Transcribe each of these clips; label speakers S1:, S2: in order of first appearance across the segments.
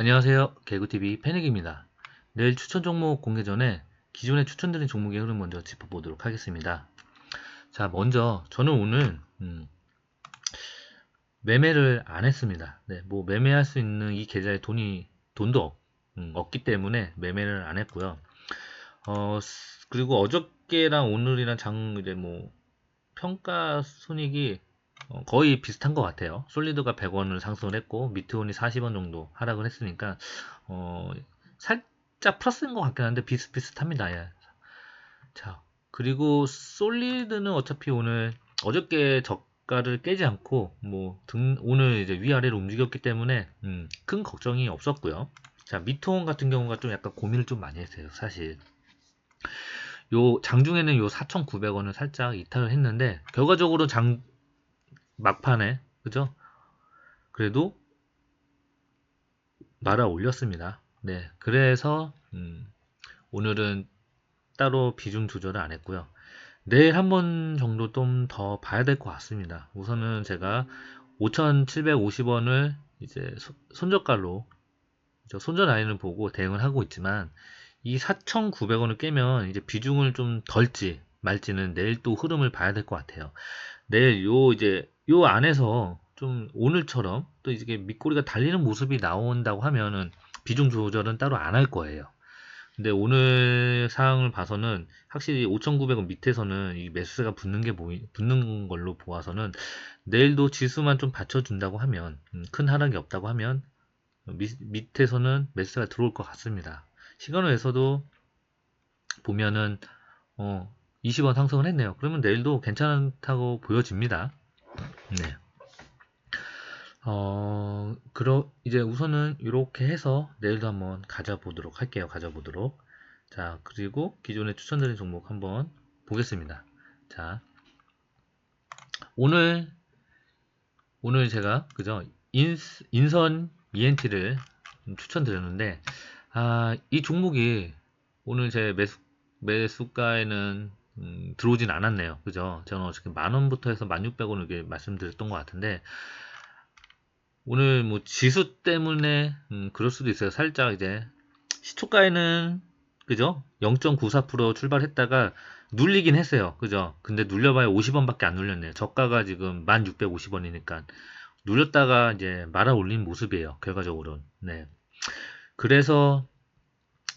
S1: 안녕하세요. 개구TV 패닉입니다. 내일 추천 종목 공개 전에 기존에 추천드린 종목의 흐름 먼저 짚어보도록 하겠습니다. 자, 먼저 저는 오늘 음, 매매를 안 했습니다. 네, 뭐 매매할 수 있는 이 계좌에 돈이 돈도 없, 음, 없기 때문에 매매를 안 했고요. 어, 그리고 어저께랑 오늘이랑 장 이제 뭐 평가 손익이 어, 거의 비슷한 것 같아요. 솔리드가 100원을 상승을 했고 미트온이 40원 정도 하락을 했으니까 어, 살짝 플러스인 것 같긴 한데 비슷비슷합니다. 예. 자 그리고 솔리드는 어차피 오늘 어저께 저가를 깨지 않고 뭐 등, 오늘 이제 위아래로 움직였기 때문에 음, 큰 걱정이 없었고요. 자 미트온 같은 경우가 좀 약간 고민을 좀 많이 했어요. 사실 요 장중에는 요 4,900원을 살짝 이탈을 했는데 결과적으로 장 막판에 그죠? 그래도 말아 올렸습니다. 네, 그래서 음, 오늘은 따로 비중 조절을 안 했고요. 내일 한 번 정도 좀 더 봐야 될 것 같습니다. 우선은 제가 5,750원을 이제 손절가로 손절 라인을 보고 대응을 하고 있지만 이 4,900원을 깨면 이제 비중을 좀 덜지 말지는 내일 또 흐름을 봐야 될 것 같아요. 내일 요 이제 요 안에서 좀 오늘처럼 또 이게 밑꼬리가 달리는 모습이 나온다고 하면은 비중 조절은 따로 안 할 거예요. 근데 오늘 상황을 봐서는 확실히 5,900원 밑에서는 이 매수세가 붙는 게 보이, 붙는 걸로 보아서는 내일도 지수만 좀 받쳐준다고 하면 음, 큰 하락이 없다고 하면 밑, 밑에서는 매수세가 들어올 것 같습니다. 시간후에서도 보면은 어 20원 상승을 했네요. 그러면 내일도 괜찮다고 보여집니다. 네. 어, 그러, 이제 우선은 이렇게 해서 내일도 한번 가져보도록 할게요. 가져보도록. 자, 그리고 기존에 추천드린 종목 한번 보겠습니다. 자, 오늘, 오늘 제가, 그죠? 인, 인선 ENT를 추천드렸는데, 아, 이 종목이 오늘 제 매수, 매수가에는 음, 들어오진 않았네요. 그죠? 저는 어저께 만 원부터 해서 만 육백 원 이렇게 말씀드렸던 것 같은데 오늘 뭐 지수 때문에 음, 그럴 수도 있어요. 살짝 이제 시초가에는 그죠? 0.94% 출발했다가 눌리긴 했어요. 그죠? 근데 눌려봐야 50원 밖에 안 눌렸네요. 저가가 지금 1650원이니까 눌렸다가 이제 말아 올린 모습이에요. 결과적으로는. 네. 그래서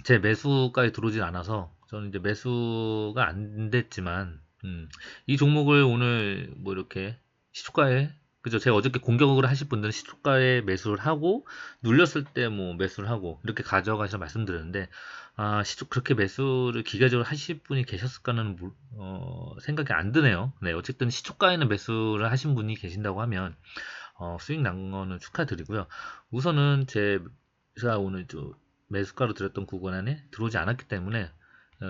S1: 제 매수가에 들어오지 않아서 저는 이제 매수가 안 됐지만 음, 이 종목을 오늘 뭐 이렇게 시초가에 그죠? 제가 어저께 공격을 하실 분들은 시초가에 매수를 하고 눌렸을 때 뭐 매수를 하고 이렇게 가져가셔서 말씀드렸는데 아 시초 그렇게 매수를 기계적으로 하실 분이 계셨을까는 어, 생각이 안 드네요. 네 어쨌든 시초가에는 매수를 하신 분이 계신다고 하면 어, 수익 난 거는 축하드리고요. 우선은 제 제가 오늘 저 매수가로 드렸던 구간 안에 들어오지 않았기 때문에 어,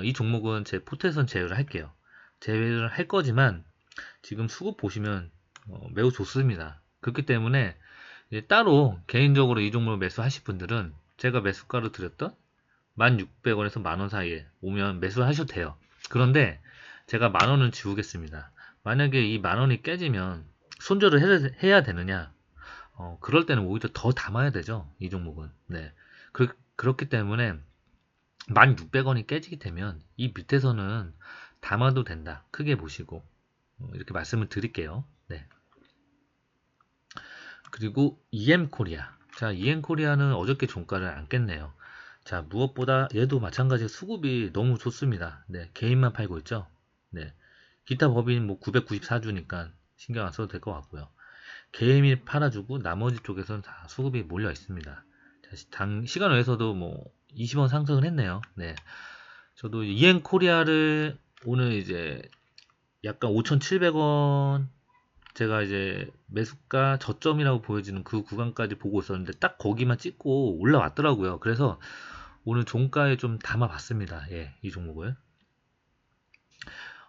S1: 이 종목은 제 포트에선 제외를 할게요. 제외를 할 거지만 지금 수급 보시면 어, 매우 좋습니다. 그렇기 때문에 따로 개인적으로 이 종목을 매수하실 분들은 제가 매수가로 드렸던 1,600원에서 만원 사이에 오면 매수를 하셔도 돼요. 그런데 제가 만원은 지우겠습니다. 만약에 이 만원이 깨지면 손절을 해야 되느냐? 어, 그럴 때는 오히려 더 담아야 되죠. 이 종목은. 네. 그, 그렇기 때문에 1600원이 깨지게 되면 이 밑에서는 담아도 된다. 크게 보시고 어, 이렇게 말씀을 드릴게요. 네. 그리고 EM코리아. 자, EM코리아는 어저께 종가를 안 깼네요. 자, 무엇보다 얘도 마찬가지 수급이 너무 좋습니다. 네, 개인만 팔고 있죠. 네. 기타 법인 뭐 994주니까 신경 안 써도 될 것 같고요. 개인이 팔아주고 나머지 쪽에서는 다 수급이 몰려 있습니다. 자, 당, 시간 외에서도 뭐 20원 상승을 했네요. 네. 저도 이엔 코리아를 오늘 이제 약간 5,700원 제가 이제 매수가 저점이라고 보여지는 그 구간까지 보고 있었는데 딱 거기만 찍고 올라왔더라고요. 그래서 오늘 종가에 좀 담아봤습니다. 예, 이 종목을.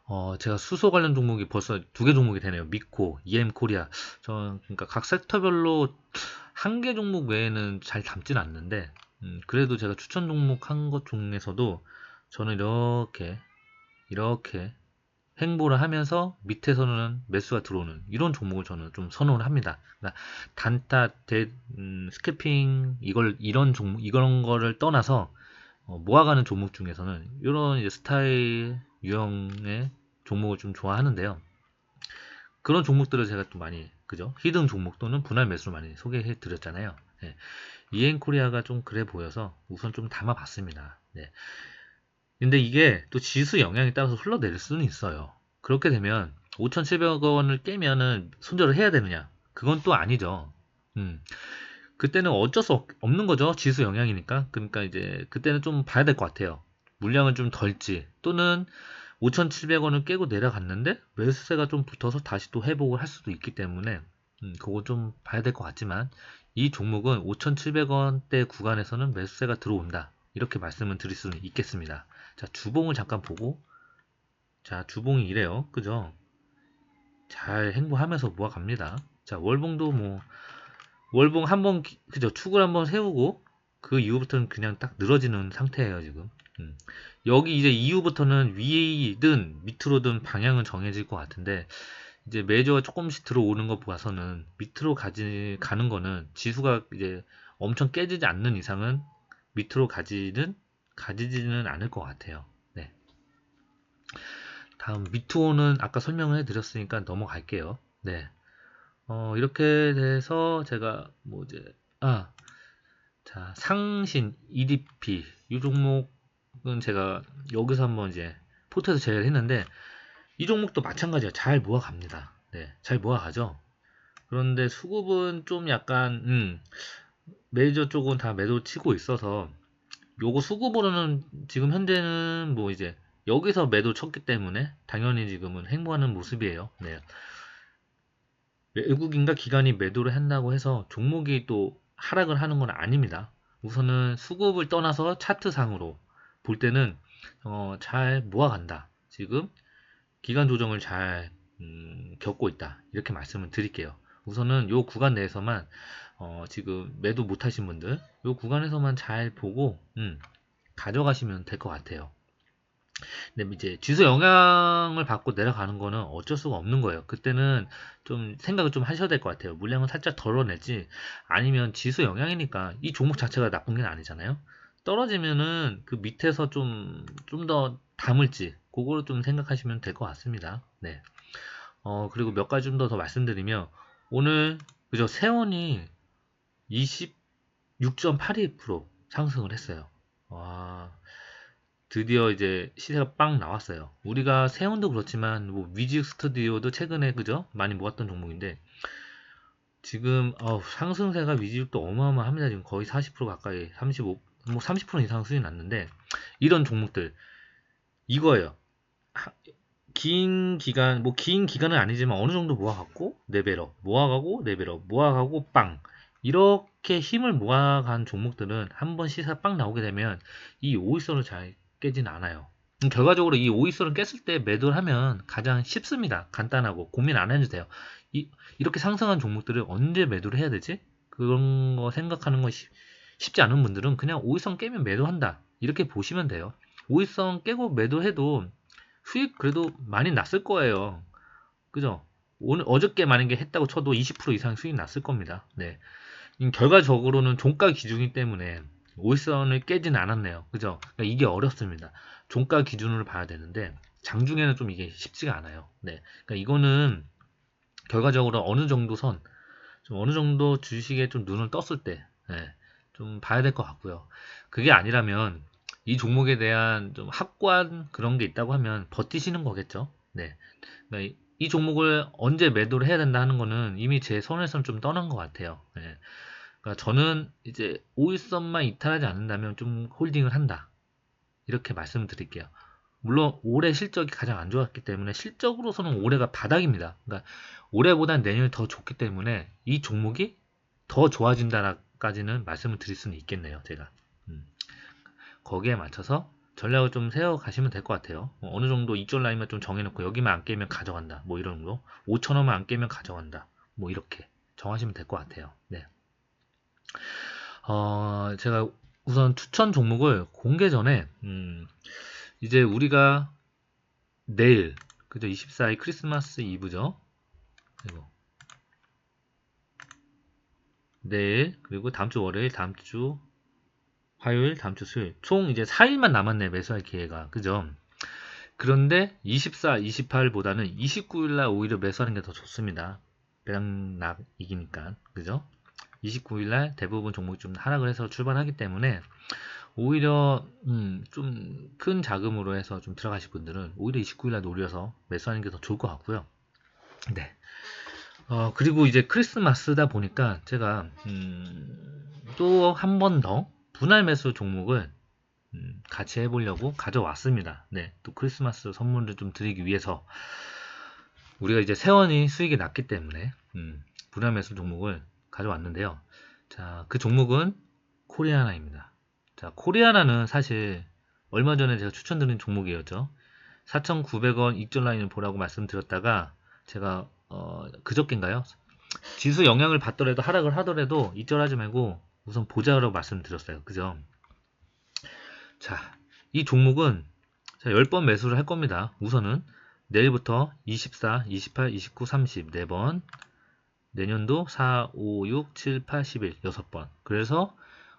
S1: 어, 제가 수소 관련 종목이 벌써 두 개 종목이 되네요. 미코, EM 코리아. 저 그러니까 각 섹터별로 한 개 종목 외에는 잘 담지는 않는데 음, 그래도 제가 추천 종목 한 것 중에서도 저는 이렇게 이렇게 행보를 하면서 밑에서는 매수가 들어오는 이런 종목을 저는 좀 선호를 합니다. 그러니까 단타, 대, 음, 스캐핑 이걸 이런 종목 이런 거를 떠나서 어, 모아가는 종목 중에서는 이런 이제 스타일 유형의 종목을 좀 좋아하는데요. 그런 종목들을 제가 또 많이 그죠? 히든 종목 또는 분할 매수를 많이 소개해 드렸잖아요. 네. 이엔코리아가 좀 그래 보여서 우선 좀 담아봤습니다. 네. 근데 이게 또 지수 영향에 따라서 흘러내릴 수는 있어요. 그렇게 되면 5,700원을 깨면은 손절을 해야 되느냐? 그건 또 아니죠. 음. 그때는 어쩔 수 없, 는 거죠. 지수 영향이니까. 그러니까 이제 그때는 좀 봐야 될 것 같아요. 물량은 좀 덜지 또는 5,700원을 깨고 내려갔는데 매수세가 좀 붙어서 다시 또 회복을 할 수도 있기 때문에 음, 그거 좀 봐야 될 것 같지만 이 종목은 5,700원대 구간에서는 매수세가 들어온다. 이렇게 말씀을 드릴 수는 있겠습니다. 자, 주봉을 잠깐 보고 자, 주봉이 이래요. 그죠? 잘 행보하면서 모아갑니다. 자, 월봉도 뭐 월봉 한번 그죠? 축을 한번 세우고 그 이후부터는 그냥 딱 늘어지는 상태예요, 지금. 음. 여기 이제 이후부터는 위든 밑으로든 방향은 정해질 것 같은데 이제 매저가 조금씩 들어오는 것 봐서는 밑으로 가지 가는 거는 지수가 이제 엄청 깨지지 않는 이상은 밑으로 가지는 가지지는 않을 것 같아요. 네. 다음 미투오는 아까 설명을 해드렸으니까 넘어갈게요. 네. 어, 이렇게 돼서 제가 뭐 이제 아, 자 상신 EDP 이 종목은 제가 여기서 한번 이제 포트에서 제외를 했는데 이 종목도 마찬가지야. 잘 모아갑니다. 네, 잘 모아가죠. 그런데 수급은 좀 약간 음, 메이저 쪽은 다 매도 치고 있어서 요거 수급으로는 지금 현재는 뭐 이제 여기서 매도 쳤기 때문에 당연히 지금은 행보하는 모습이에요. 네. 외국인과 기관이 매도를 한다고 해서 종목이 또 하락을 하는 건 아닙니다. 우선은 수급을 떠나서 차트상으로 볼 때는 어, 잘 모아간다. 지금 기간 조정을 잘 음, 겪고 있다. 이렇게 말씀을 드릴게요. 우선은 요 구간 내에서만 어, 지금 매도 못하신 분들 요 구간에서만 잘 보고 음, 가져가시면 될 것 같아요. 근데 이제 지수 영향을 받고 내려가는 거는 어쩔 수가 없는 거예요. 그때는 좀 생각을 좀 하셔야 될 것 같아요. 물량을 살짝 덜어내지 아니면 지수 영향이니까 이 종목 자체가 나쁜 게 아니잖아요. 떨어지면은 그 밑에서 좀 좀 더 담을지 그거를 좀 생각하시면 될 것 같습니다. 네. 어 그리고 몇 가지 좀 더 더 말씀드리면 오늘 그죠 세원이 26.82% 상승을 했어요. 와 드디어 이제 시세가 빵 나왔어요. 우리가 세운도 그렇지만 뭐 위직 스튜디오도 최근에 그죠 많이 모았던 종목인데 지금 어, 상승세가 위직도 어마어마합니다. 지금 거의 40% 가까이 35, 뭐 30% 이상 수준이 났는데 이런 종목들 이거예요. 하, 긴 기간 뭐 긴 기간은 아니지만 어느 정도 모아갖고 네배로 모아가고 네배로 모아가고 빵 이렇게 힘을 모아간 종목들은 한 번 시세 빵 나오게 되면 이 오이선을 잘 깨진 않아요. 음, 결과적으로 이 오이솔을 깼을 때 매도를 하면 가장 쉽습니다. 간단하고 고민 안 해도 돼요. 이, 이렇게 상승한 종목들을 언제 매도를 해야 되지? 그런 거 생각하는 거 쉽, 쉽지 않은 분들은 그냥 오이선 깨면 매도한다. 이렇게 보시면 돼요. 오이선 깨고 매도해도 수익 그래도 많이 났을 거예요. 그죠? 오늘 어저께 만약에 했다고 쳐도 20% 이상 수익 났을 겁니다. 네. 결과적으로는 종가 기준이기 때문에 오일선을 깨지는 않았네요. 그죠? 그러니까 이게 어렵습니다. 종가 기준으로 봐야 되는데 장중에는 좀 이게 쉽지가 않아요. 네. 그러니까 이거는 결과적으로 어느 정도 선, 좀 어느 정도 주식에 좀 눈을 떴을 때, 네, 좀 봐야 될 것 같고요. 그게 아니라면 이 종목에 대한 좀 확고한 그런 게 있다고 하면 버티시는 거겠죠. 네. 그러니까 이 종목을 언제 매도를 해야 된다 하는 거는 이미 제 손에서는 좀 떠난 것 같아요. 네. 그러니까 저는 이제 오일선만 이탈하지 않는다면 좀 홀딩을 한다. 이렇게 말씀을 드릴게요. 물론 올해 실적이 가장 안 좋았기 때문에 실적으로서는 올해가 바닥입니다. 그러니까 올해보단 내년이 더 좋기 때문에 이 종목이 더 좋아진다 까지는 말씀을 드릴 수는 있겠네요. 제가 음. 거기에 맞춰서 전략을 좀 세워 가시면 될 것 같아요. 뭐 어느 정도 이쪽 라인만 좀 정해놓고 여기만 안 깨면 가져간다. 뭐 이런 거 5천 원만 안 깨면 가져간다. 뭐 이렇게 정하시면 될 것 같아요. 네. 어, 제가 우선 추천 종목을 공개 전에 음, 이제 우리가 내일 그죠? 24일 크리스마스 이브죠. 그리고 내일 그리고 다음 주 월요일, 다음 주 화요일, 다음 주 수요일 총 이제 4일만 남았네 매수할 기회가 그죠? 그런데 24, 28보다는 29일날 오히려 매수하는 게 더 좋습니다. 배당락이기니까 그죠? 29일날 대부분 종목이 좀 하락을 해서 출발하기 때문에 오히려 음, 좀 큰 자금으로 해서 좀 들어가실 분들은 오히려 29일날 노려서 매수하는 게 더 좋을 것 같고요. 네. 어, 그리고 이제 크리스마스다 보니까 제가 음, 또 한 번 더 분할 매수 종목을 음, 같이 해보려고 가져왔습니다. 네, 또 크리스마스 선물을 좀 드리기 위해서 우리가 이제 세원이 수익이 났기 때문에 음, 분할 매수 종목을 가져왔는데요. 자, 그 종목은 코리아나입니다. 자, 코리아나는 사실 얼마 전에 제가 추천드린 종목이었죠. 4,900원 익절 라인을 보라고 말씀드렸다가 제가 어, 그저께인가요? 지수 영향을 받더라도 하락을 하더라도 익절하지 말고 우선 보자라고 말씀드렸어요. 그죠? 자, 이 종목은 자, 10번 매수를 할 겁니다. 우선은 내일부터 24, 28, 29, 30 4번 내년도 4, 5, 6, 7, 8, 11 6번 그래서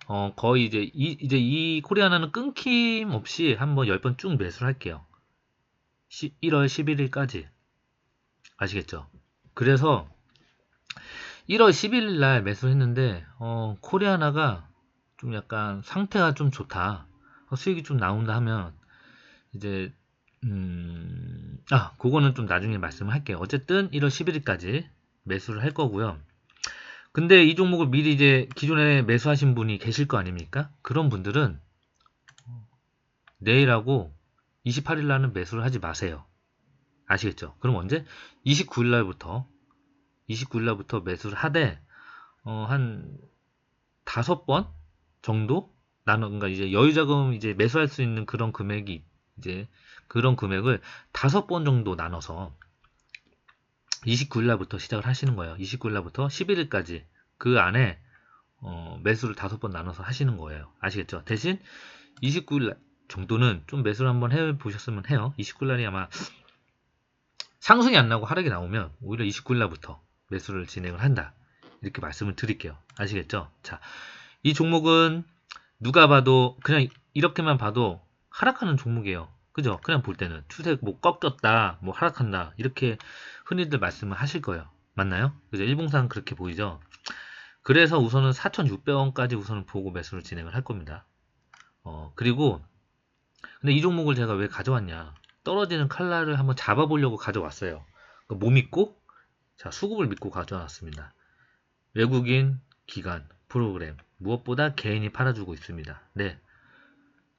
S1: 어, 거의 이제 이, 이제 이 코리아나는 끊김없이 한번 10번 쭉 매수를 할게요. 1월 11일까지 아시겠죠? 그래서 1월 11일 날 매수를 했는데 어, 코리아나가 좀 약간 상태가 좀 좋다. 어, 수익이 좀 나온다 하면 이제 음, 아, 그거는 좀 나중에 말씀을 할게요. 어쨌든 1월 11일까지 매수를 할 거고요. 근데 이 종목을 미리 이제 기존에 매수하신 분이 계실 거 아닙니까? 그런 분들은 내일하고 28일 날은 매수를 하지 마세요. 아시겠죠? 그럼 언제? 29일 날부터 29일 날부터 매수를 하되 어, 한 다섯 번 정도 나눠 그러니까 이제 여유 자금 이제 매수할 수 있는 그런 금액이 이제 그런 금액을 다섯 번 정도 나눠서 29일 날부터 시작을 하시는 거예요. 29일 날부터 11일까지 그 안에 어, 매수를 다섯 번 나눠서 하시는 거예요. 아시겠죠? 대신 29일 날 정도는 좀 매수를 한번 해 보셨으면 해요. 29일 날이 아마 상승이 안 나고 하락이 나오면 오히려 29일 날부터 매수를 진행을 한다. 이렇게 말씀을 드릴게요. 아시겠죠? 자, 이 종목은 누가 봐도 그냥 이렇게만 봐도 하락하는 종목이에요. 그죠? 그냥 볼 때는 추세 뭐 꺾였다, 뭐 하락한다 이렇게 흔히들 말씀을 하실 거예요. 맞나요? 그죠? 일봉상 그렇게 보이죠? 그래서 우선은 4,600원까지 우선은 보고 매수를 진행을 할 겁니다. 어, 그리고 근데 이 종목을 제가 왜 가져왔냐? 떨어지는 칼날을 한번 잡아보려고 가져왔어요. 못 믿고 자 수급을 믿고 가져왔습니다. 외국인 기관 프로그램 무엇보다 개인이 팔아주고 있습니다. 네.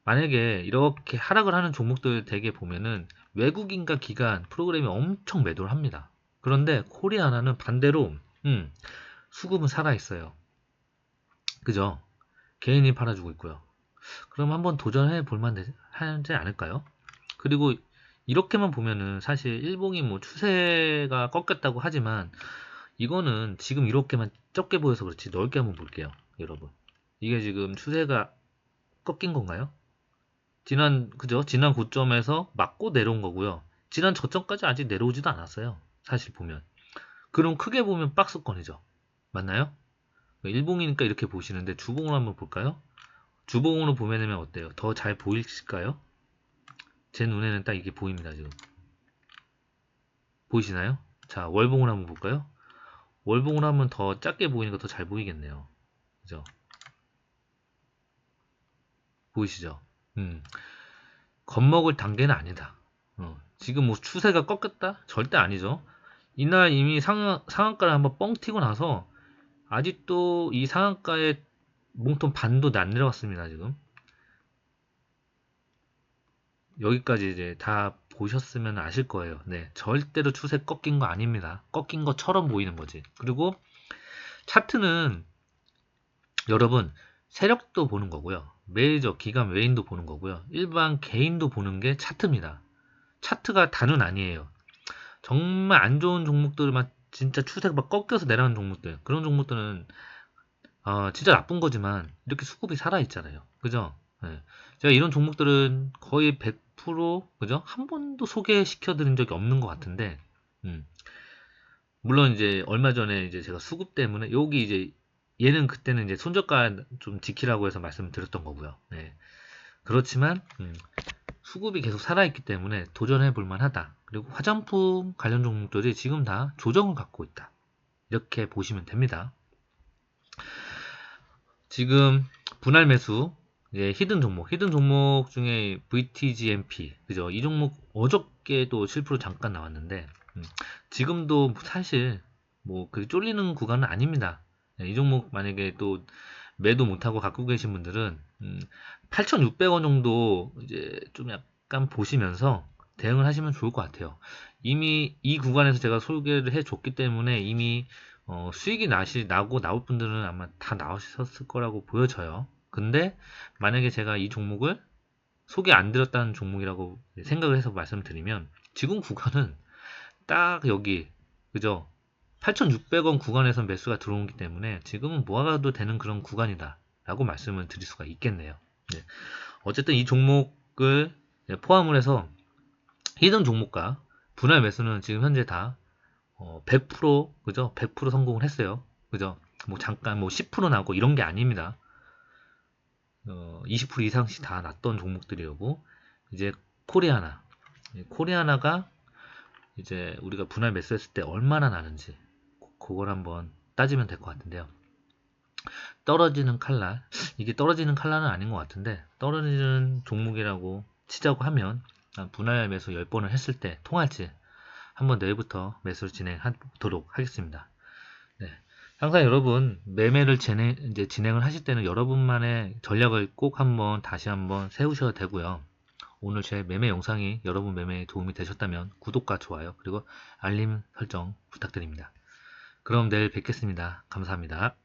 S1: 만약에 이렇게 하락을 하는 종목들 대개 보면은 외국인과 기관 프로그램이 엄청 매도를 합니다. 그런데 코리아나는 반대로 음, 수급은 살아있어요. 그죠? 개인이 팔아주고 있고요. 그럼 한번 도전해 볼만 하지 않을까요? 그리고 이렇게만 보면은 사실 일봉이 뭐 추세가 꺾였다고 하지만 이거는 지금 이렇게만 적게 보여서 그렇지 넓게 한번 볼게요. 여러분. 이게 지금 추세가 꺾인 건가요? 지난 그죠? 지난 고점에서 맞고 내려온 거고요. 지난 저점까지 아직 내려오지도 않았어요. 사실 보면. 그럼 크게 보면 박스권이죠. 맞나요? 일봉이니까 이렇게 보시는데 주봉으로 한번 볼까요? 주봉으로 보면 어때요? 더 잘 보일까요? 제 눈에는 딱 이게 보입니다. 지금. 보이시나요? 자, 월봉을 한번 볼까요? 월봉을 하면 더 작게 보이니까 더 잘 보이겠네요. 그죠? 보이시죠? 음. 겁먹을 단계는 아니다. 어, 지금 뭐 추세가 꺾였다? 절대 아니죠. 이날 이미 상, 상한가를 한번 뻥 튀고 나서 아직도 이 상한가의 몸통 반도 안 내려갔습니다. 지금. 여기까지 이제 다 보셨으면 아실 거예요. 네, 절대로 추세 꺾인 거 아닙니다. 꺾인 것처럼 보이는 거지. 그리고 차트는 여러분 세력도 보는 거고요. 메이저, 기관, 외인도 보는 거고요. 일반 개인도 보는 게 차트입니다. 차트가 단은 아니에요. 정말 안 좋은 종목들만 진짜 추세가 막 꺾여서 내려가는 종목들 그런 종목들은 어, 진짜 나쁜 거지만 이렇게 수급이 살아 있잖아요. 그죠? 예. 제가 이런 종목들은 거의 100% 그죠? 한 번도 소개시켜 드린 적이 없는 것 같은데, 음. 물론 이제 얼마 전에 이제 제가 수급 때문에 여기 이제 얘는 그때는 이제 손저가 좀 지키라고 해서 말씀드렸던 거고요. 네. 그렇지만 음, 수급이 계속 살아있기 때문에 도전해 볼 만하다. 그리고 화장품 관련 종목들이 지금 다 조정을 갖고 있다. 이렇게 보시면 됩니다. 지금 분할 매수 이제 히든 종목, 히든 종목 중에 VTGMP 그죠? 이 종목 어저께도 7% 잠깐 나왔는데 음, 지금도 사실 뭐 그 쫄리는 구간은 아닙니다. 네, 이 종목 만약에 또 매도 못하고 갖고 계신 분들은 음, 8,600원 정도 이제 좀 약간 보시면서 대응을 하시면 좋을 것 같아요. 이미 이 구간에서 제가 소개를 해줬기 때문에 이미 어, 수익이 나시, 나고 나올 분들은 아마 다 나오셨을 거라고 보여져요. 근데 만약에 제가 이 종목을 소개 안 드렸다는 종목이라고 생각을 해서 말씀드리면 지금 구간은 딱 여기 그죠? 8,600원 구간에서 매수가 들어오기 때문에 지금은 모아가도 되는 그런 구간이다 라고 말씀을 드릴 수가 있겠네요. 네. 어쨌든 이 종목을 포함을 해서 히든 종목과 분할 매수는 지금 현재 다 어, 100% 그죠? 100% 성공을 했어요. 그죠? 뭐 잠깐 뭐 10% 나고 이런 게 아닙니다. 어, 20% 이상씩 다 났던 종목들이고 이제 코리아나 코리아나가 이제 우리가 분할 매수했을 때 얼마나 나는지 그걸 한번 따지면 될 것 같은데요. 떨어지는 칼날 이게 떨어지는 칼날은 아닌 것 같은데 떨어지는 종목이라고 치자고 하면 분할 매수 10번을 했을 때 통할지 한번 내일부터 매수를 진행하도록 하겠습니다. 네. 항상 여러분 매매를 진행, 이제 진행을 하실 때는 여러분만의 전략을 꼭 한번 다시 한번 세우셔야 되고요. 오늘 제 매매 영상이 여러분 매매에 도움이 되셨다면 구독과 좋아요 그리고 알림 설정 부탁드립니다. 그럼 내일 뵙겠습니다. 감사합니다.